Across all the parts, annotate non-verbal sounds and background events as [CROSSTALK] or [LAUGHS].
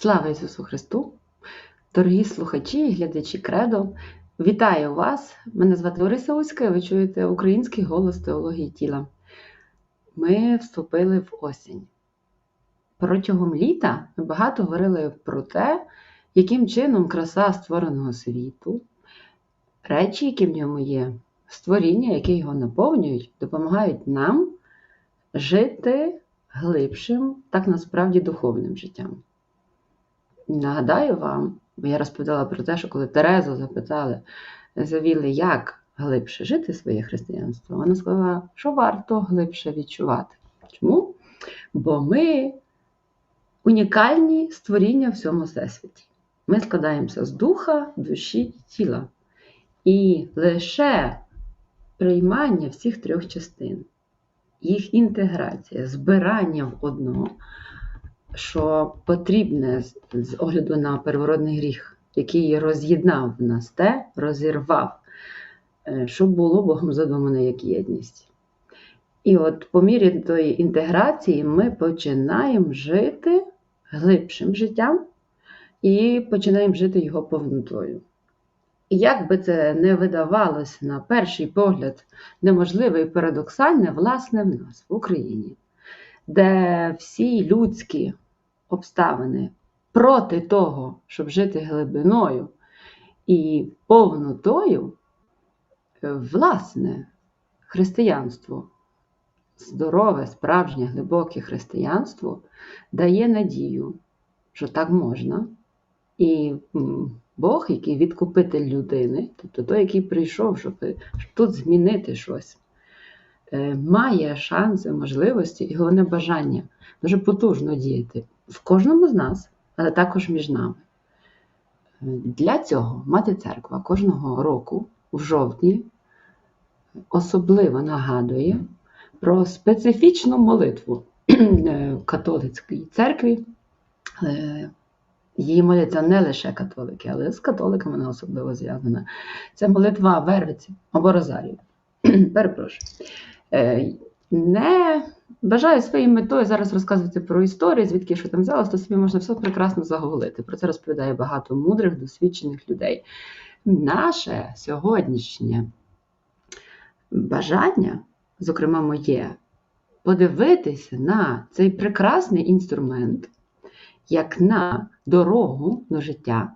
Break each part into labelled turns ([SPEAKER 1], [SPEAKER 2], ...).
[SPEAKER 1] Слава Ісусу Христу! Дорогі слухачі і глядачі Кредо, вітаю вас! Мене звати Лариса Уська, і ви чуєте український голос теології тіла. Ми вступили в осінь. Протягом літа ми багато говорили про те, яким чином краса створеного світу, речі, які в ньому є, створіння, які його наповнюють, допомагають нам жити глибшим, так насправді духовним життям. Нагадаю вам, бо я розповідала про те, що коли Терезу запитали, завіли, як глибше жити своє християнство, вона сказала, що варто глибше відчувати. Чому? Бо ми унікальні створіння в цьому всесвіті. Ми складаємося з духа, душі і тіла. І лише приймання всіх трьох частин, їх інтеграція, збирання в одно, що потрібне з, огляду на первородний гріх, який роз'єднав нас те, розірвав, е, що було Богом задумане як єдність. І от по мірі тої інтеграції ми починаємо жити глибшим життям і починаємо жити його повнотою. І як би це не видавалося на перший погляд неможливе і парадоксальне, власне, в нас в Україні, де всі людські обставини проти того, щоб жити глибиною і повнотою, власне, християнство, здорове, справжнє, глибоке християнство дає надію, що так можна. І Бог, який відкупитель людини, тобто той, який прийшов, щоб, щоб тут змінити щось, має шанси, можливості і головне бажання дуже потужно діяти в кожному з нас, але також між нами. Для цього мати церква кожного року в жовтні особливо нагадує про специфічну молитву католицької церкві. Її моляться не лише католики, але з католиками вона особливо зв'язана. Це молитва Вервиці або Розарію. [CLEARS THROAT] Перепрошую. Не бажаю своєю метою зараз розказувати про історію, звідки що там взялося, то собі можна все прекрасно заговорити. Про це розповідає багато мудрих, досвідчених людей. Наше сьогоднішнє бажання, зокрема моє, подивитися на цей прекрасний інструмент, як на дорогу до життя,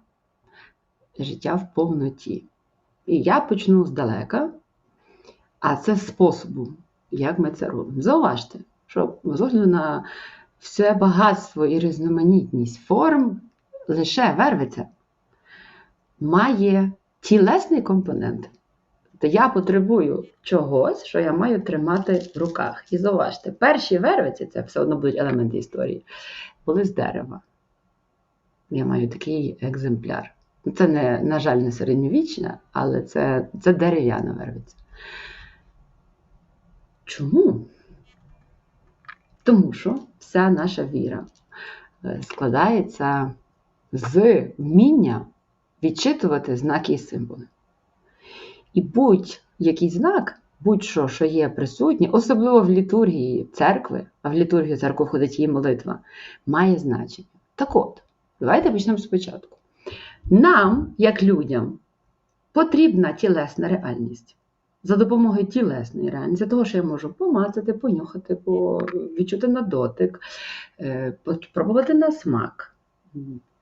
[SPEAKER 1] життя в повноті. І я почну здалека, а це способу як ми це робимо. Зауважте, що з огляду на все багатство і різноманітність форм лише вервиця має тілесний компонент. Тобто я потребую чогось, що я маю тримати в руках. І зауважте, перші вервиці, це все одно будуть елементи історії, були з дерева. Я маю такий екземпляр. Це, не, на жаль, не середньовічна, але це, це дерев'яна вервиця. Чому? Тому що вся наша віра е, складається з вміння відчитувати знаки і символи. І будь-який знак, будь-що, що є присутнє, особливо в літургії церкви, а в літургію церкви входить її молитва, має значення. Так от, давайте почнемо спочатку. Нам, як людям, потрібна тілесна реальність за допомогою тілесної реальності, того, що я можу помацати, понюхати, відчути на дотик, е, спробувати на смак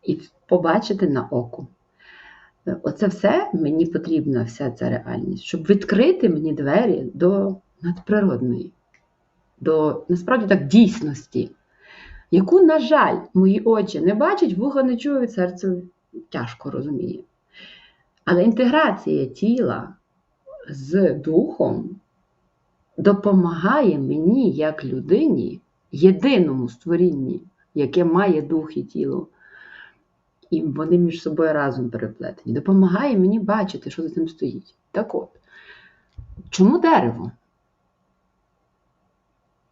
[SPEAKER 1] і побачити на око. Е, оце все мені потрібна, вся ця реальність, щоб відкрити мені двері до надприродної, до насправді так дійсності, яку, на жаль, мої очі не бачать, вуха не чують, серце тяжко розуміє. Але інтеграція тіла з духом допомагає мені, як людині, єдиному створінні, яке має дух і тіло, і вони між собою разом переплетені, допомагає мені бачити, що за цим стоїть. Так от, чому дерево?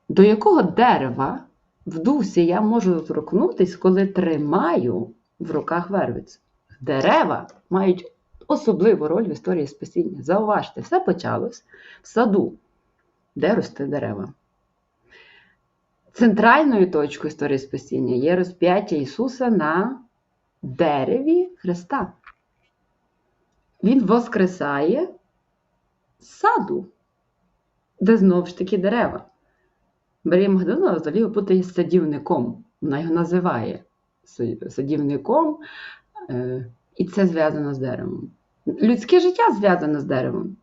[SPEAKER 1] До якого дерева в дусі я можу доторкнутися, коли тримаю в руках вервицю? Дерева мають особливу роль в історії спасіння. Зауважте, все почалось в саду, де росте дерева. центральною точкою історії спасіння є розп'яття Ісуса на дереві Христа. Він воскресає саду, де знову ж таки дерева. Марія Магдалина взагалі його путає з садівником. Вона його називає садівником, е, і це зв'язано з деревом. Людське життя зв'язане з деревом.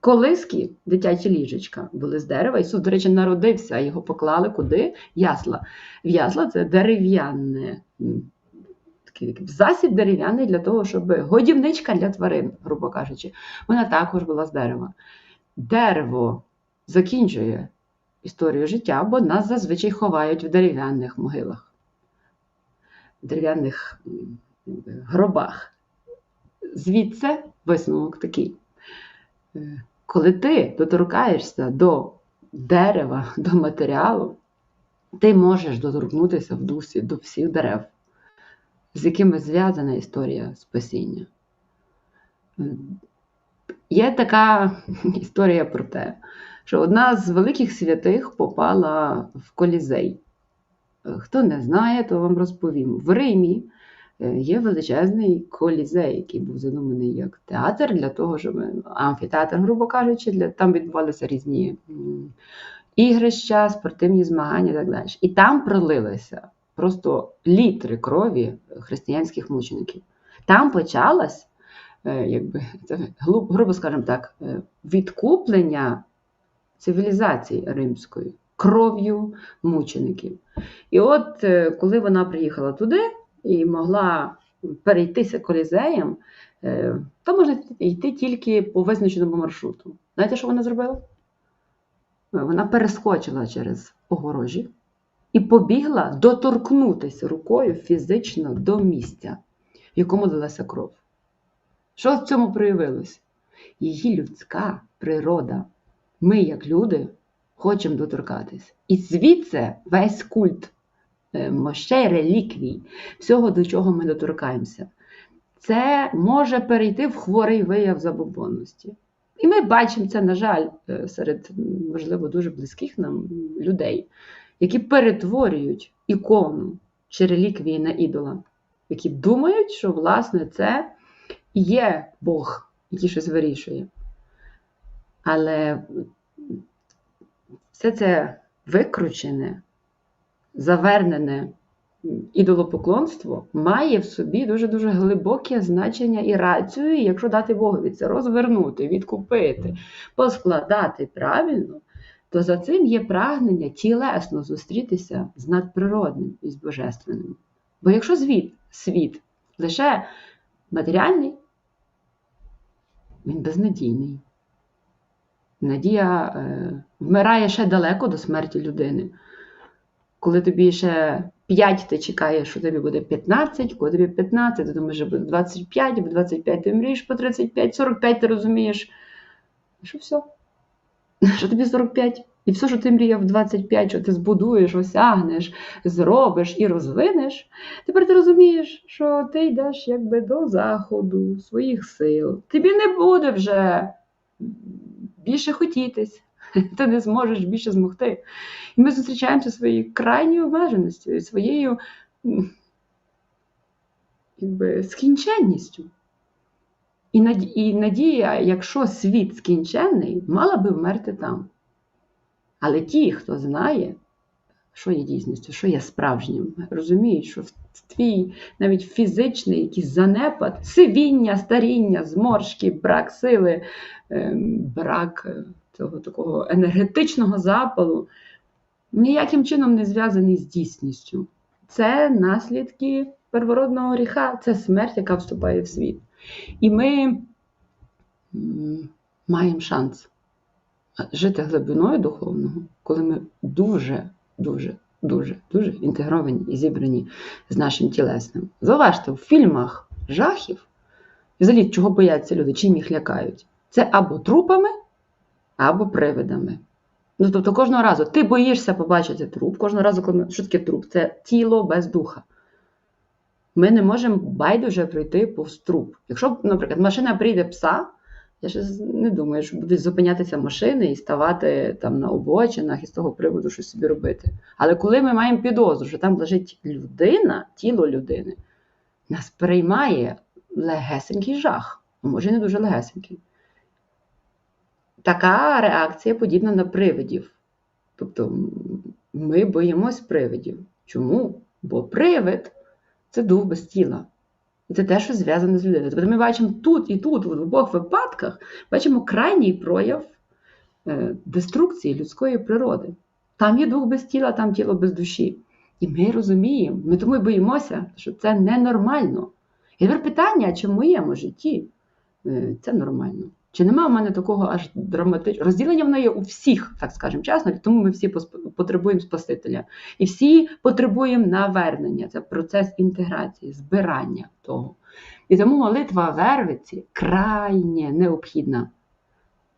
[SPEAKER 1] Колиски, дитячі ліжечка, були з дерева. Ісус, до речі, народився, його поклали куди? Ясла. В ясла це дерев'яне, засіб дерев'яний для того, щоб годівничка для тварин, грубо кажучи, вона також була з дерева. Дерево закінчує історію життя, бо нас зазвичай ховають в дерев'яних могилах, в дерев'яних гробах. Звідси висновок такий. Е, коли ти доторкаєшся до дерева, [LAUGHS] до матеріалу, ти можеш доторкнутися в дусі до всіх дерев, з якими зв'язана історія спасіння. Е, є така [LAUGHS] історія про те, що одна з великих святих попала в колізей. Е, хто не знає, то вам розповім. В Римі є величезний колізей, який був задуманий як театр для того, щоб амфітеатр, грубо кажучи, для там відбувалися різні ігрища, спортивні змагання і так далі. І там пролилися просто літри крові християнських мучеників. Там почалось, е, якби грубо скажемо так, е, відкуплення цивілізації римської кров'ю мучеників. І от коли вона приїхала туди і могла перейтися колізеєм, е, то можна йти тільки по визначеному маршруту. Знаєте, що вона зробила? Вона перескочила через огорожі і побігла доторкнутися рукою фізично до місця, в якому далася кров. Що в цьому проявилось? Її людська природа. Ми, як люди, хочемо доторкатись. І звідси весь культ Е, мощей, реліквій, всього, до чого ми доторкаємося. Це може перейти в хворий вияв забобонності. І ми бачимо це, на жаль, е, серед, можливо, дуже близьких нам людей, які перетворюють ікону чи реліквії на ідола, які думають, що, власне, це є Бог, який щось вирішує. Але все це викручене завернене ідолопоклонство має в собі дуже-дуже глибоке значення і рацію, якщо дати Богові це розвернути, відкупити, поскладати правильно, то за цим є прагнення тілесно зустрітися з надприродним і з божественним. Бо якщо звіт, світ лише матеріальний, він безнадійний. Надія е, вмирає ще далеко до смерті людини коли тобі ще 5 ти чекаєш, що тобі буде 15, коли тобі 15, ти думаєш, що буде 25, або 25 ти мрієш по 35, 45 ти розумієш, що все, [LAUGHS] що тобі 45. І все, що ти мріяв в 25, що ти збудуєш, осягнеш, зробиш і розвинеш, тепер ти розумієш, що ти йдеш якби до заходу своїх сил. Тобі не буде вже більше хотітись. [LAUGHS] ти не зможеш більше змогти. І ми зустрічаємося своєю крайньою обмеженістю, своєю якби, скінченністю. І надія, якщо світ скінченний, мала би вмерти там. Але ті, хто знає, що є дійсністю, що є справжнім, розуміють, що твій навіть фізичний якийсь занепад, сивіння, старіння, зморшки, брак сили, ем, брак е, цього такого енергетичного запалу ніяким чином не зв'язаний з дійсністю. Це наслідки первородного гріха, це смерть, яка вступає в світ. І ми маємо шанс жити глибиною духовного, коли ми дуже, дуже, дуже, дуже інтегровані і зібрані з нашим тілесним. Зауважте, в фільмах жахів, взагалі, чого бояться люди, чим їх лякають, це або трупами, або привидами. Ну, тобто кожного разу ти боїшся побачити труп, кожного разу, коли що таке труп? Це тіло без духа. Ми не можемо байдуже пройти повз труп. Якщо, наприклад, машина прийде пса, Я ще не думаю, що будуть зупинятися машини і ставати там на обочинах і з того приводу щось собі робити. Але коли ми маємо підозру, що там лежить людина, тіло людини, нас переймає легесенький жах, а може не дуже легесенький. Така реакція подібна на привидів. Тобто ми боїмось привидів. Чому? Бо привид це дух без тіла. І це те, що зв'язане з людиною. Тобто ми бачимо тут і тут, в обох випадках, бачимо крайній прояв е, деструкції людської природи. Там є дух без тіла, там тіло без душі. І ми розуміємо, ми тому й боїмося, що це ненормально. І тепер питання, чи в моєму житті е, це нормально? Чи немає в мене такого аж драматичного розділення воно є у всіх, так скажемо чесно, тому ми всі потребуємо Спасителя. І всі потребуємо навернення. Це процес інтеграції, збирання того. І тому молитва Вервиці крайне необхідна.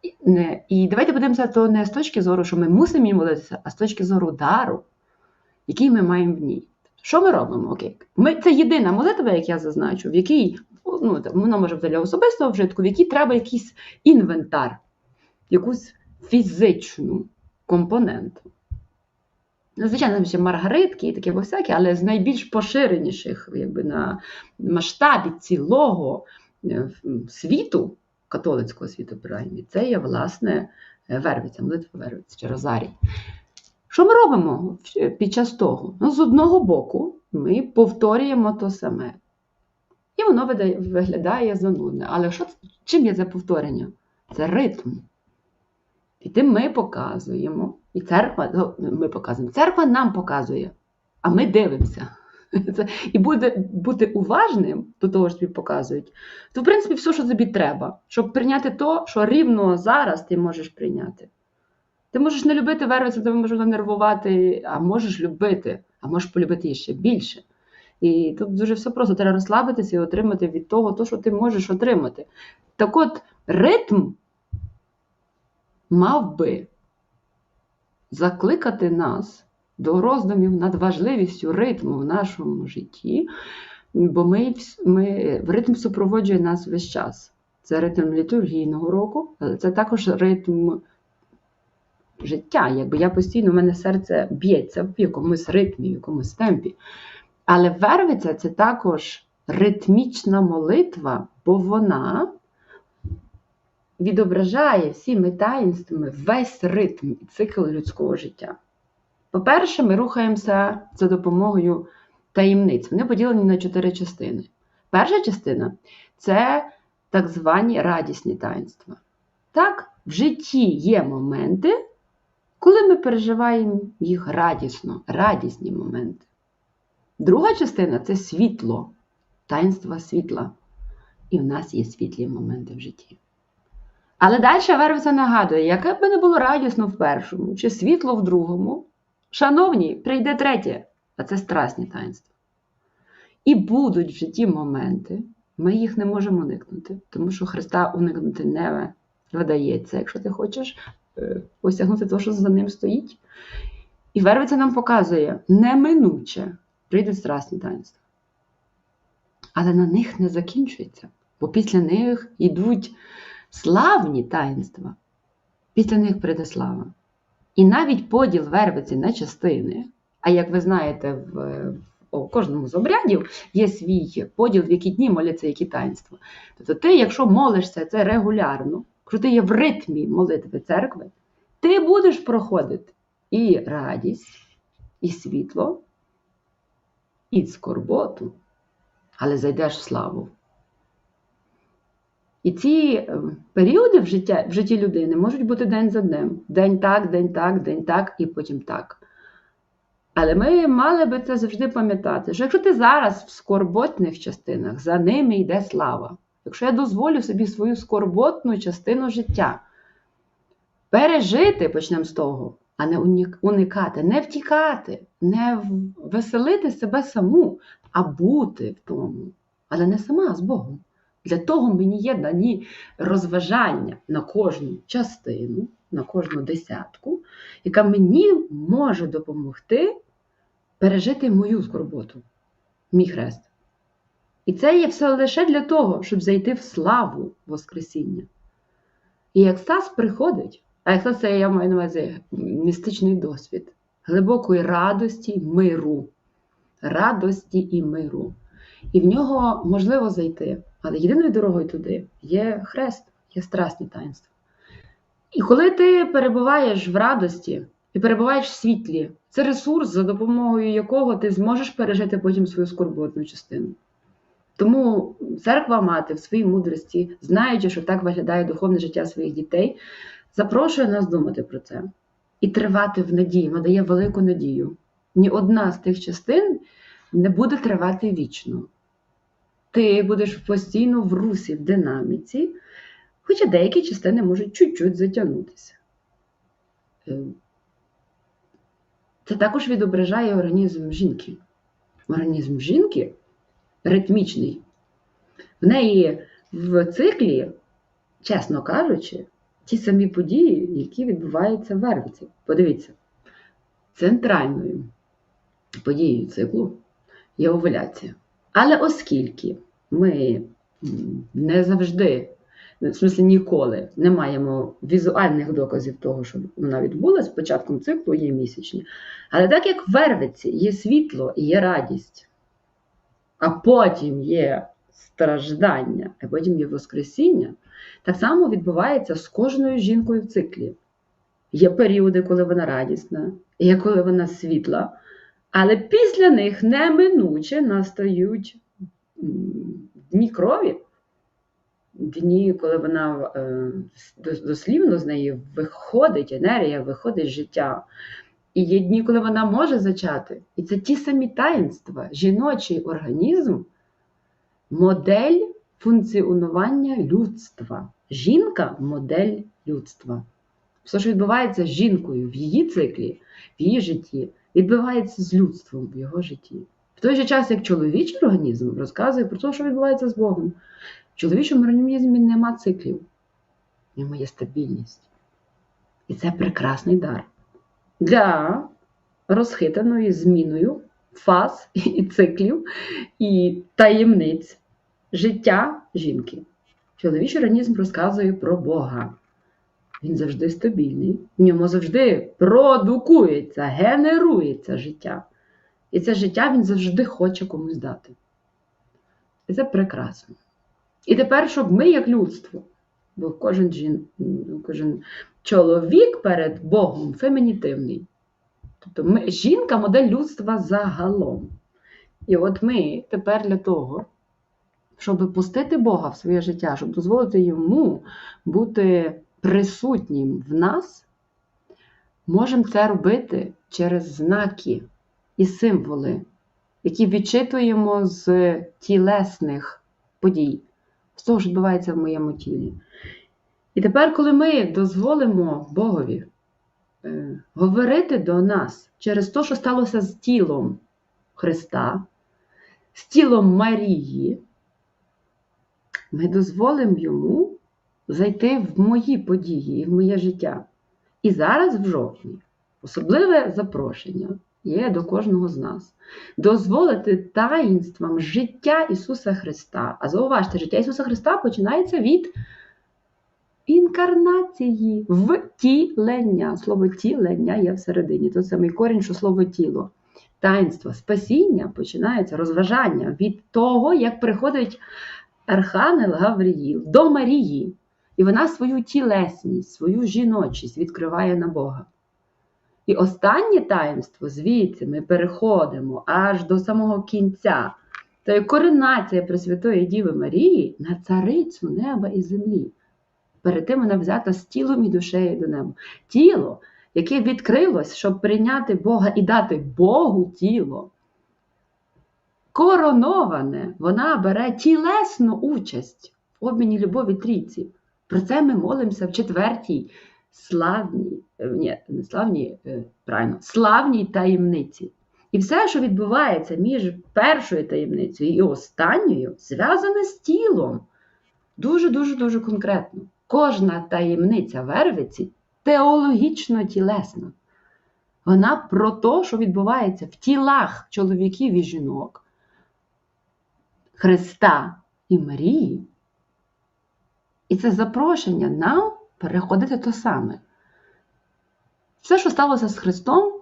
[SPEAKER 1] І, не, і давайте подивимося то не з точки зору, що ми мусимо їй молитися, а з точки зору дару, який ми маємо в ній. Що ми робимо? Окей. Ми, це єдина молитва, як я зазначу, в якій ну, вона може бути для особистого вжитку, в якій треба якийсь інвентар, якусь фізичну компоненту. Звичайно, ще маргаритки і таке всяке, але з найбільш поширеніших якби, на масштабі цілого е, світу, католицького світу, принаймні, це є, власне, вервиця, молитва вервиця чи розарій. Що ми робимо під час того? Ну, з одного боку, ми повторюємо то саме. І воно виглядає занудне. Але що, чим є це повторення? Це ритм. І тим ми показуємо, і церква, ну, ми показуємо, церква нам показує, а ми дивимося. І буде бути уважним до того, що тобі показують, то в принципі все, що тобі треба, щоб прийняти то, що рівно зараз ти можеш прийняти. Ти можеш не любити вервицю, тебе може нервувати, а можеш любити, а можеш полюбити її ще більше. І тут дуже все просто. Треба розслабитися і отримати від того, то, що ти можеш отримати. Так от, ритм мав би закликати нас до роздумів над важливістю ритму в нашому житті, бо ми, ми, ритм супроводжує нас весь час. Це ритм літургійного року, але це також ритм життя. Якби я постійно, в мене серце б'ється в якомусь ритмі, в якомусь темпі. Але вервиця це також ритмічна молитва, бо вона відображає всіми таїнствами весь ритм і цикл людського життя. По-перше, ми рухаємося за допомогою таємниць. Вони поділені на чотири частини. Перша частина це так звані радісні таїнства. Так, в житті є моменти, коли ми переживаємо їх радісно, радісні моменти. Друга частина це світло, таїнства світла. І в нас є світлі моменти в житті. Але далі Вервиця нагадує, яке б не було радісно в першому, чи світло в другому, шановні, прийде третє, а це страсні таїнства. І будуть в житті моменти, ми їх не можемо уникнути, тому що Христа уникнути не видається, якщо ти хочеш осягнути те, що за ним стоїть. І Вервиця нам показує, неминуче прийдуть страсні таїнства. Але на них не закінчується, бо після них йдуть славні таїнства. Після них прийде слава. І навіть поділ вервиці на частини, а як ви знаєте, в, у кожному з обрядів є свій поділ, в які дні моляться які таїнства. Тобто ти, якщо молишся це регулярно, якщо ти є в ритмі молитви церкви, ти будеш проходити і радість, і світло, і скорботу, але зайдеш в славу. І ці е, періоди в, життя, в житті людини можуть бути день за днем. День так, день так, день так і потім так. Але ми мали би це завжди пам'ятати, що якщо ти зараз в скорботних частинах, за ними йде слава. Якщо я дозволю собі свою скорботну частину життя пережити, почнемо з того, а не уникати, не втікати, не веселити себе саму, а бути в тому. Але не сама, а з Богом. Для того мені є дані розважання на кожну частину, на кожну десятку, яка мені може допомогти пережити мою скорботу, мій хрест. І це є все лише для того, щоб зайти в славу Воскресіння. І екстаз приходить. А екстаз це я маю на увазі містичний досвід глибокої радості, миру. Радості і миру. І в нього можливо зайти. Але єдиною дорогою туди є хрест, є страсні таїнства. І коли ти перебуваєш в радості і перебуваєш в світлі, це ресурс, за допомогою якого ти зможеш пережити потім свою скорботну частину. Тому церква мати в своїй мудрості, знаючи, що так виглядає духовне життя своїх дітей, запрошує нас думати про це і тривати в надії, надає велику надію. Ні одна з тих частин не буде тривати вічно. Ти будеш постійно в русі, в динаміці, хоча деякі частини можуть чуть-чуть затягнутися. Е, це також відображає організм жінки. Організм жінки ритмічний. В неї в циклі, чесно кажучи, ті самі події, які відбуваються в вервиці. Подивіться, центральною подією циклу є овуляція. Але оскільки ми не завжди, в смысле ніколи не маємо візуальних доказів того, що вона відбулася, початком циклу є місячні. Але так як в вервиці є світло і є радість, а потім є страждання, а потім є Воскресіння, так само відбувається з кожною жінкою в циклі. Є періоди, коли вона радісна, є коли вона світла, але після них неминуче настають дні крові, дні, коли вона е, дослівно з неї виходить енергія, виходить життя. І є дні, коли вона може зачати. І це ті самі таїнства, жіночий організм, модель функціонування людства. Жінка модель людства. Все, що відбувається з жінкою в її циклі, в її житті, відбувається з людством в його житті. В той же час, як чоловічий організм розказує про те, що відбувається з Богом. В чоловічому організмі нема циклів, в є стабільність. І це прекрасний дар для розхитаної зміною фаз і циклів і таємниць життя жінки. Чоловічий організм розказує про Бога. Він завжди стабільний, в ньому завжди продукується, генерується життя. І це життя він завжди хоче комусь дати. І це прекрасно. І тепер, щоб ми, як людство, бо кожен жін, кожен чоловік перед Богом фемінітивний. Тобто ми, жінка модель людства загалом. І от ми тепер для того, щоб пустити Бога в своє життя, щоб дозволити йому бути присутнім в нас, можемо це робити через знаки і символи, які відчитуємо з тілесних подій, з того, що відбувається в моєму тілі. І тепер, коли ми дозволимо Богові е, говорити до нас через те, що сталося з тілом Христа, з тілом Марії, ми дозволимо йому зайти в мої події і в моє життя. І зараз, в жовтні, особливе запрошення є до кожного з нас. Дозволити таїнствам життя Ісуса Христа. А зауважте, життя Ісуса Христа починається від інкарнації, втілення. Слово тілення є всередині. Той самий корінь, що слово тіло. Таїнство спасіння починається розважання від того, як приходить Архангел Гавриїл до Марії. І вона свою тілесність, свою жіночість відкриває на Бога. І останнє таїнство, звідси ми переходимо аж до самого кінця. Це є коренація Пресвятої Діви Марії на царицю неба і землі. Перед тим вона взята з тілом і душею до неба. Тіло, яке відкрилось, щоб прийняти Бога і дати Богу тіло. Короноване, вона бере тілесну участь в обміні любові трійці. Про це ми молимося в четвертій славній, е, ні, славній, е, правильно, славній таємниці. І все, що відбувається між першою таємницею і останньою, зв'язане з тілом. Дуже-дуже дуже конкретно. Кожна таємниця Вервиці теологічно тілесна. Вона про те, що відбувається в тілах чоловіків і жінок, Христа і Марії. І це запрошення нам переходити то саме. Все, що сталося з Христом,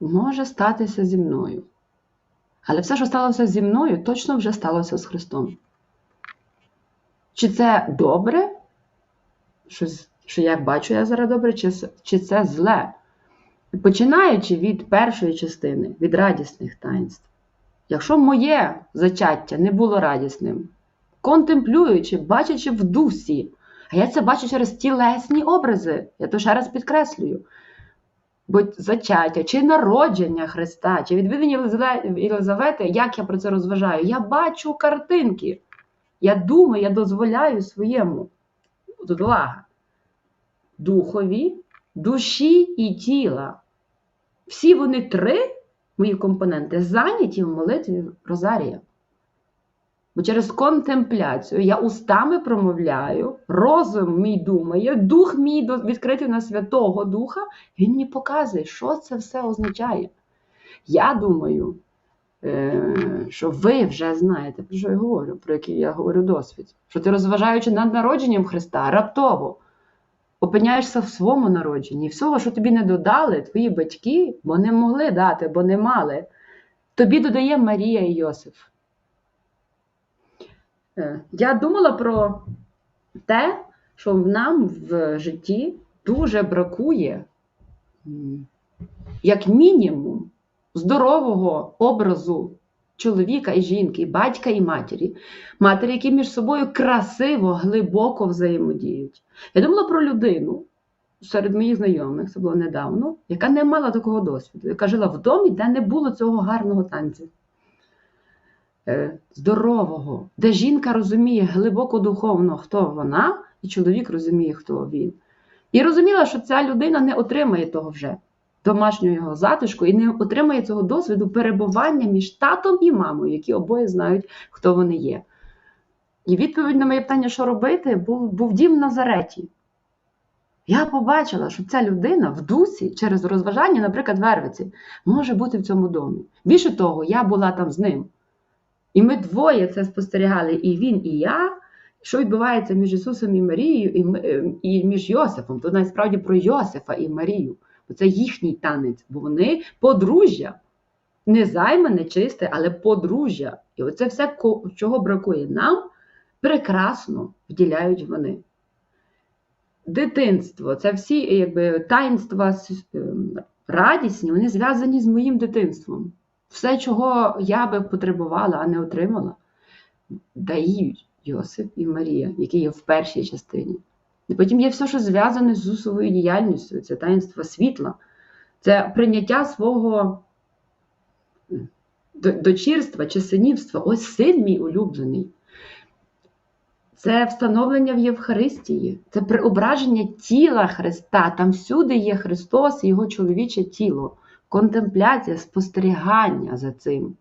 [SPEAKER 1] може статися зі мною. Але все, що сталося зі мною, точно вже сталося з Христом. Чи це добре? Що, що я бачу я зараз добре, чи, чи це зле? Починаючи від першої частини, від радісних таїнств. Якщо моє зачаття не було радісним, контемплюючи, бачачи в дусі, а я це бачу через тілесні образи, я то ще раз підкреслюю. Бо зачаття, чи народження Христа, чи відвідання Єлизавети, як я про це розважаю, я бачу картинки. Я думаю, я дозволяю своєму тут увага, духові, душі і тіла. Всі вони три мої компоненти зайняті в молитві Розарія. Бо через контемпляцію я устами промовляю, розум мій думає, дух мій відкритий на Святого Духа, він мені показує, що це все означає. Я думаю, що ви вже знаєте, про що я говорю, про який я говорю досвід. Що ти, розважаючи над народженням Христа, раптово опиняєшся в своєму народженні. І всього, що тобі не додали, твої батьки, бо не могли дати, бо не мали, тобі додає Марія і Йосиф. Е, я думала про те, що нам в житті дуже бракує, як мінімум, здорового образу чоловіка і жінки, батька і матері, матері, які між собою красиво, глибоко взаємодіють. Я думала про людину серед моїх знайомих, це було недавно, яка не мала такого досвіду, яка жила в домі, де не було цього гарного танцю. Е, здорового, де жінка розуміє глибоко духовно, хто вона, і чоловік розуміє, хто він. І розуміла, що ця людина не отримає того вже домашнього його затишку і не отримає цього досвіду перебування між татом і мамою, які обоє знають, хто вони є. І відповідь на моє питання, що робити, був, був дім в Назареті. Я побачила, що ця людина в дусі через розважання, наприклад, Вервиці, може бути в цьому домі. Більше того, я була там з ним. І ми двоє це спостерігали, і він, і я, що відбувається між Ісусом і Марією, і е, між Йосифом. Тут насправді про Йосифа і Марію. Бо це їхній танець, бо вони подружжя. Не займане, чисте, але подружжя. І оце все, чого бракує нам, прекрасно вділяють вони. Дитинство це всі якби, таїнства ем, радісні, вони зв'язані з моїм дитинством. Все, чого я би потребувала, а не отримала, дають Йосип і Марія, які є в першій частині. І потім є все, що зв'язане з Ісусовою діяльністю, це таїнство світла, це прийняття свого дочірства чи синівства. Ось син мій улюблений. Це встановлення в Євхаристії, це преображення тіла Христа. Там всюди є Христос і Його чоловіче тіло контемпляція, спостерігання за цим.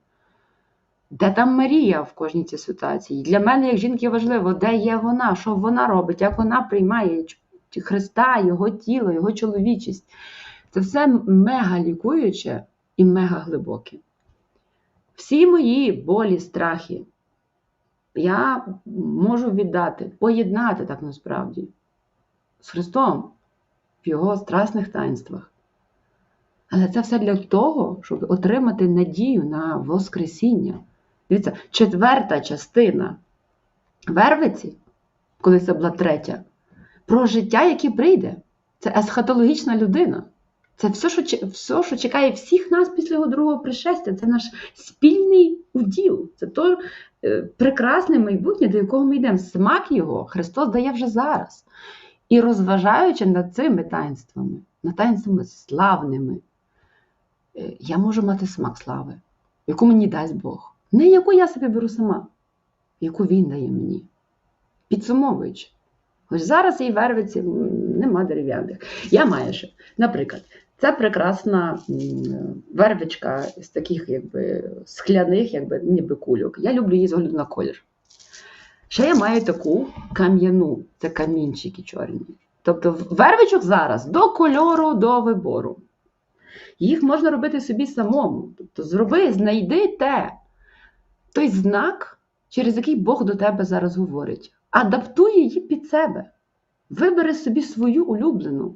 [SPEAKER 1] Де там Марія в кожній цій ситуації? Для мене, як жінки, важливо, де є вона, що вона робить, як вона приймає Христа, Його тіло, Його чоловічість. Це все мега лікуюче і мега глибоке. Всі мої болі, страхи я можу віддати, поєднати так насправді з Христом в Його страсних таїнствах. Але це все для того, щоб отримати надію на Воскресіння. Дивіться, четверта частина Вервиці, коли це була третя, про життя, яке прийде. Це есхатологічна людина. Це все, що все, що чекає всіх нас після його другого пришестя. Це наш спільний уділ. Це то е, прекрасне майбутнє, до якого ми йдемо. Смак його Христос дає вже зараз. І розважаючи над цими таїнствами, над таїнствами славними, Е, я можу мати смак слави, яку мені дасть Бог. Не яку я собі беру сама, яку Він дає мені. Підсумовуючи. Ось зараз їй вервиці нема дерев'яних. Я маю ще. Наприклад, це прекрасна вервичка з таких якби, скляних, якби, ніби кульок. Я люблю її з огляду на колір. Ще я маю таку кам'яну, це камінчики чорні. Тобто вервичок зараз до кольору, до вибору. Їх можна робити собі самому. Тобто, зроби, знайди те, той знак, через який Бог до тебе зараз говорить. Адаптуй її під себе. Вибери собі свою улюблену.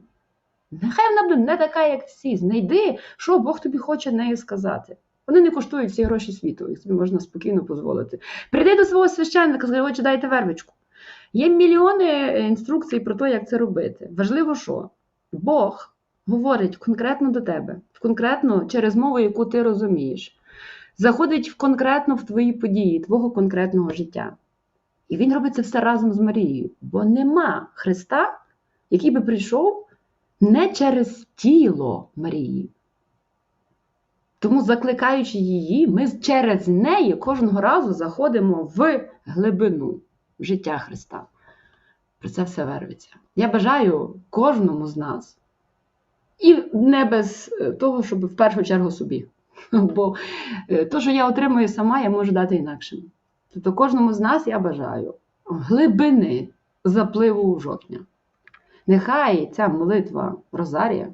[SPEAKER 1] Нехай вона буде не така, як всі. Знайди, що Бог тобі хоче нею сказати. Вони не коштують всі гроші світу, їх собі можна спокійно дозволити. Прийди до свого священника, скажи, отче, дайте вервичку. Є мільйони е, інструкцій про те, як це робити. Важливо, що Бог говорить конкретно до тебе, конкретно через мову, яку ти розумієш, заходить в конкретно в твої події, твого конкретного життя. І він робить це все разом з Марією, бо нема Христа, який би прийшов не через тіло Марії. Тому, закликаючи її, ми через неї кожного разу заходимо в глибину життя Христа. Про це все вервиться. Я бажаю кожному з нас, і не без того, щоб в першу чергу собі. [LAUGHS] Бо е, то, що я отримую сама, я можу дати інакшим. Тобто кожному з нас я бажаю глибини запливу жовтня. Нехай ця молитва Розарія,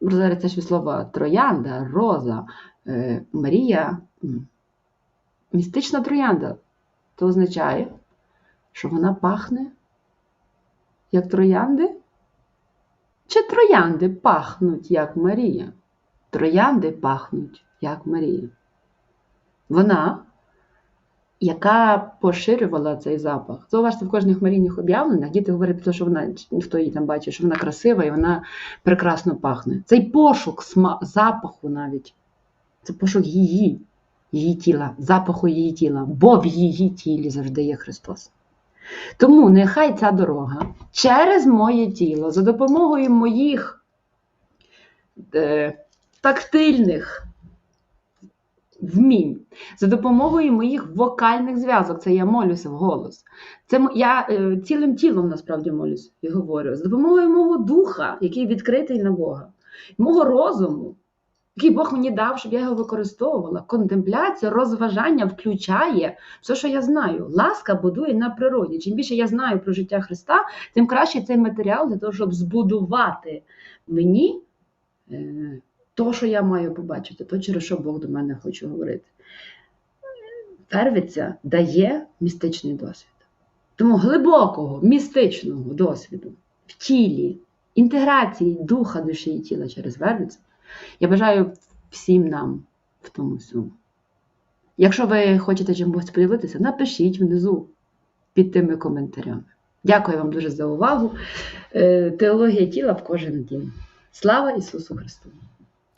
[SPEAKER 1] Розарія це ж від троянда, роза, е, Марія, містична троянда. То означає, що вона пахне як троянди? Чи троянди пахнуть як Марія? Троянди пахнуть як Марія. Вона, яка поширювала цей запах. Зауважте, в кожних марійних об'явленнях діти говорять про те, що вона, ніхто її там бачить, що вона красива і вона прекрасно пахне. Цей пошук запаху навіть. Це пошук її, її тіла, запаху її тіла, бо в її тілі завжди є Христос. Тому нехай ця дорога через моє тіло, за допомогою моїх е, тактильних вмінь, за допомогою моїх вокальних зв'язок, це я молюся в голос. Це я е, цілим тілом насправді молюсь і говорю. За допомогою мого духа, який відкритий на Бога, мого розуму, який Бог мені дав, щоб я його використовувала. Контемпляція, розважання включає все, що я знаю. Ласка будує на природі. Чим більше я знаю про життя Христа, тим краще цей матеріал для того, щоб збудувати мені е, то, що я маю побачити, то, через що Бог до мене хоче говорити. Первиця дає містичний досвід. Тому глибокого містичного досвіду в тілі, інтеграції духа, душі і тіла через вервицю, я бажаю всім нам в тому всьому. Якщо ви хочете чимось поділитися, напишіть внизу під тими коментарями. Дякую вам дуже за увагу. Е, Теологія тіла в кожен дім. Слава Ісусу Христу!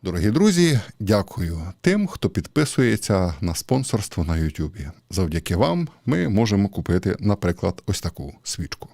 [SPEAKER 2] Дорогі друзі, дякую тим, хто підписується на спонсорство на Ютубі. Завдяки вам ми можемо купити, наприклад, ось таку свічку.